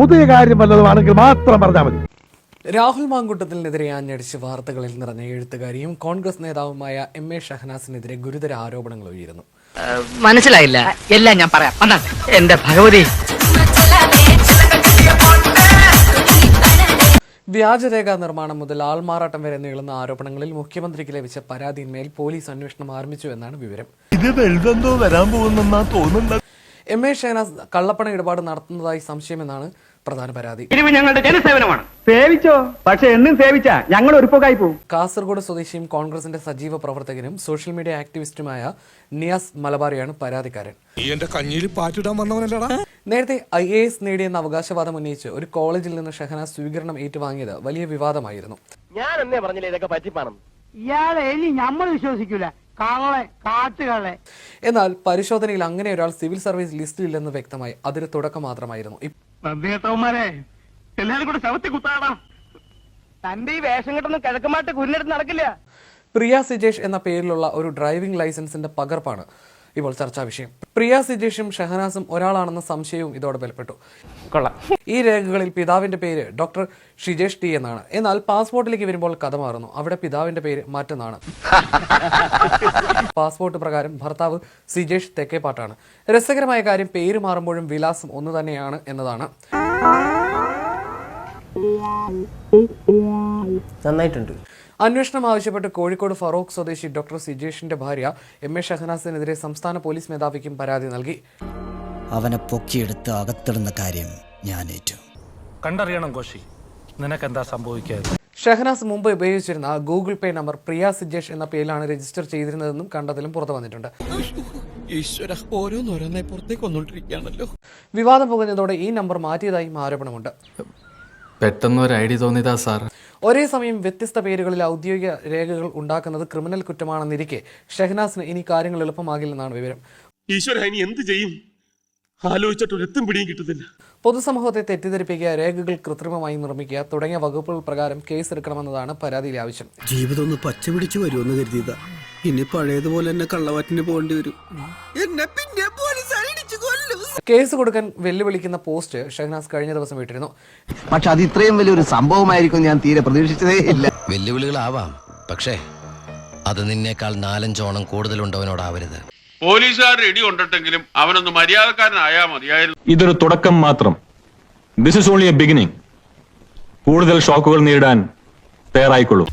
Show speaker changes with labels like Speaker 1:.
Speaker 1: പുതിയ കാര്യം വല്ലതുമാണെങ്കിൽ മാത്രം പറഞ്ഞാൽ മതി.
Speaker 2: രാഹുൽ മാങ്കുട്ടത്തിനെതിരെ ആഞ്ഞടിച്ച് വാർത്തകളിൽ നിറഞ്ഞ എഴുത്തുകാരിയും കോൺഗ്രസ് നേതാവുമായ എം എ ഷഹനാസിനെതിരെ ഗുരുതര ആരോപണങ്ങൾ ഉയരുന്നു.
Speaker 3: മനസ്സിലായില്ല. എല്ലാം ഞാൻ പറയാം. എന്റെ ഭഗവതി.
Speaker 2: വ്യാജരേഖ നിർമ്മാണം മുതൽ ആൾമാറാട്ടം വരെ നീളുന്ന ആരോപണങ്ങളിൽ മുഖ്യമന്ത്രിക്ക് ലഭിച്ച പരാതിയിന്മേൽ പോലീസ് അന്വേഷണം ആരംഭിച്ചു എന്നാണ് വിവരം.
Speaker 4: ഇത് വലുതെന്തോ വരാൻ പോകുന്നെന്നാ തോന്നുന്നത്
Speaker 2: എം എ ഷഹനാസ് കള്ളപ്പണ ഇടപാട് നടത്തുന്നതായി സംശയമെന്നാണ് പ്രധാന പരാതി.
Speaker 5: ഞങ്ങളുടെ ജനസേവനമാണ്. സേവിച്ചോ? പക്ഷെ എന്നും സേവിച്ചാ ഞങ്ങൾ ഒരുപ്പൊക്കായി പോകും
Speaker 2: കാസർഗോഡ് സ്വദേശിയും കോൺഗ്രസിന്റെ സജീവ പ്രവർത്തകനും സോഷ്യൽ മീഡിയ ആക്ടിവിസ്റ്റുമായ നിയാസ് മലബാറിയാണ് പരാതിക്കാരൻ. നേരത്തെ ഐ എ എസ് നേടിയെന്ന അവകാശവാദം ഉന്നയിച്ച് ഒരു കോളേജിൽ നിന്ന് ഷഹനാസ് സ്വീകരണം ഏറ്റുവാങ്ങിയത് വലിയ വിവാദമായിരുന്നു.
Speaker 6: ഞാൻ എന്നേ പറഞ്ഞില്ലേ ഇതൊക്കെ പറ്റിപ്പാണം
Speaker 5: ഇയാളെ ഇനി നമ്മൾ വിശ്വസിക്കൂല. കള്ളെ കാട്ടുകളെ
Speaker 2: എന്നാൽ പരിശോധനയിൽ അങ്ങനെ ഒരാൾ സിവിൽ സർവീസ് ലിസ്റ്റിൽ ഇല്ലെന്ന് വ്യക്തമായി. അതൊരു തുടക്കം മാത്രമായിരുന്നു. ഇപ്പ-
Speaker 5: നന്ദിയേട്ടവന്മാരെ എല്ലാരും കൂടെ ശവത്തി കുത്താടാ
Speaker 6: തന്റെ ഈ വേഷം കെട്ടൊന്നും കിഴക്കമായിട്ട് നടക്കില്ല.
Speaker 2: പ്രിയ സിജേഷ് എന്ന പേരിലുള്ള ഒരു ഡ്രൈവിംഗ് ലൈസൻസിന്റെ പകർപ്പാണ്. ഇപ്പോൾ ചർച്ചാ വിഷയം. പ്രിയ സിജേഷും ഷഹനാസും ഒരാളാണെന്ന സംശയവും ഇതോടെ ബലപ്പെട്ടു.
Speaker 5: കൊള്ളാം.
Speaker 2: ഈ രേഖകളിൽ പിതാവിന്റെ പേര് ഡോക്ടർ ഷിജേഷ് ടി എന്നാണ്. എന്നാൽ പാസ്പോർട്ടിലേക്ക് വരുമ്പോൾ കഥ മാറുന്നു. അവിടെ പിതാവിന്റെ പേര് മറ്റൊന്നാണ്. പാസ്പോർട്ട് പ്രകാരം ഭർത്താവ് സിജേഷ് തെക്കേപ്പാട്ടാണ്. രസകരമായ കാര്യം പേര് മാറുമ്പോഴും വിലാസം ഒന്നു തന്നെയാണ് എന്നതാണ്.
Speaker 6: നന്നായിട്ടുണ്ട്.
Speaker 2: അന്വേഷണം ആവശ്യപ്പെട്ട് കോഴിക്കോട് ഫറോക്ക് സ്വദേശി ഡോക്ടർ സിജേഷിന്റെ ഭാര്യ എം എ ഷഹനാസിനെതിരെ സംസ്ഥാന പോലീസ് മേധാവിക്കും പരാതി നൽകി.
Speaker 7: അവനെ പൊക്കിയെടുത്ത് അകത്തിടുന്ന കാര്യം ഞാൻ ഏറ്റു.
Speaker 8: കണ്ടറിയണം കോശി. നിനക്കെന്താ സംഭവിക്കാതെ
Speaker 2: ഷഹനാസ് മുമ്പ് ഉപയോഗിച്ചിരുന്ന Google Pay number Priya Sijesh എന്ന പേരിലാണ് രജിസ്റ്റർ ചെയ്തിരുന്നതെന്നും കണ്ടെത്തലും പുറത്തു വന്നിട്ടുണ്ട്.
Speaker 4: ഈശ്വര ഓരോന്നോരോന്നായി പുറത്തേക്ക് വന്നോണ്ടിരിക്കുകയാണല്ലോ.
Speaker 2: വിവാദം പുകഞ്ഞതോടെ ഈ നമ്പർ മാറ്റിയതായും ആരോപണമുണ്ട്.
Speaker 9: പെട്ടെന്ന് ഒരു ഐഡിയ തോന്നിയതാ സാർ
Speaker 2: ഒരേ സമയം വ്യത്യസ്ത പേരുകളിൽ ഔദ്യോഗിക രേഖകൾ ഉണ്ടാക്കുന്നത് ക്രിമിനൽ കുറ്റമാണെന്നിരിക്കെ ഷഹനാസിന് ഇനി കാര്യങ്ങൾ എളുപ്പമാകില്ലെന്നാണ് വിവരം.
Speaker 10: ഈശ്വര ഇനി എന്ത് ചെയ്യും? ആലോചിച്ചിട്ട് ഒരു എത്തും പിടിയും കിട്ടുന്നില്ല.
Speaker 2: പൊതുസമൂഹത്തെ തെറ്റിദ്ധരിപ്പിക്കുക രേഖകൾ കൃത്രിമമായി നിർമ്മിക്കുക തുടങ്ങിയ വകുപ്പുകൾ പ്രകാരം കേസ് കേസെടുക്കണമെന്നതാണ് പരാതിയിലെ ആവശ്യം.
Speaker 11: ജീവിതം ഒന്ന് പച്ചപിടിച്ചു വരുമെന്ന് കരുതിയതാ. ഇനി പഴയതുപോലെ തന്നെ കള്ളവാറ്റിന് പോകേണ്ടി വരും. എന്നെ പിന്നെ പോലീസ് അടിച്ചു കൊല്ലും.
Speaker 2: കേസ് കൊടുക്കാൻ വെല്ലുവിളിക്കുന്ന പോസ്റ്റ് ഷഹനാസ് കഴിഞ്ഞ ദിവസം വിട്ടിരുന്നു
Speaker 6: പക്ഷെ അത് ഇത്രയും വലിയൊരു സംഭവമായിരിക്കും ഞാൻ തീരെ പ്രതീക്ഷിച്ചതേ ഇല്ല.
Speaker 7: വെല്ലുവിളികളാവാം. പക്ഷേ അത് നിന്നേക്കാൾ നാലഞ്ചോണം കൂടുതലുണ്ടവനോടാവരുത്.
Speaker 10: പോലീസുകാരുടെ ഇടി കൊണ്ടിട്ടെങ്കിലും അവനൊന്ന് മര്യാദക്കാരനായാ മതിയായിരുന്നു.
Speaker 8: ഇതൊരു തുടക്കം മാത്രം. This is only a beginning കൂടുതൽ ഷോക്കുകൾ നേരിടാൻ തയ്യാറായിക്കൊള്ളൂ.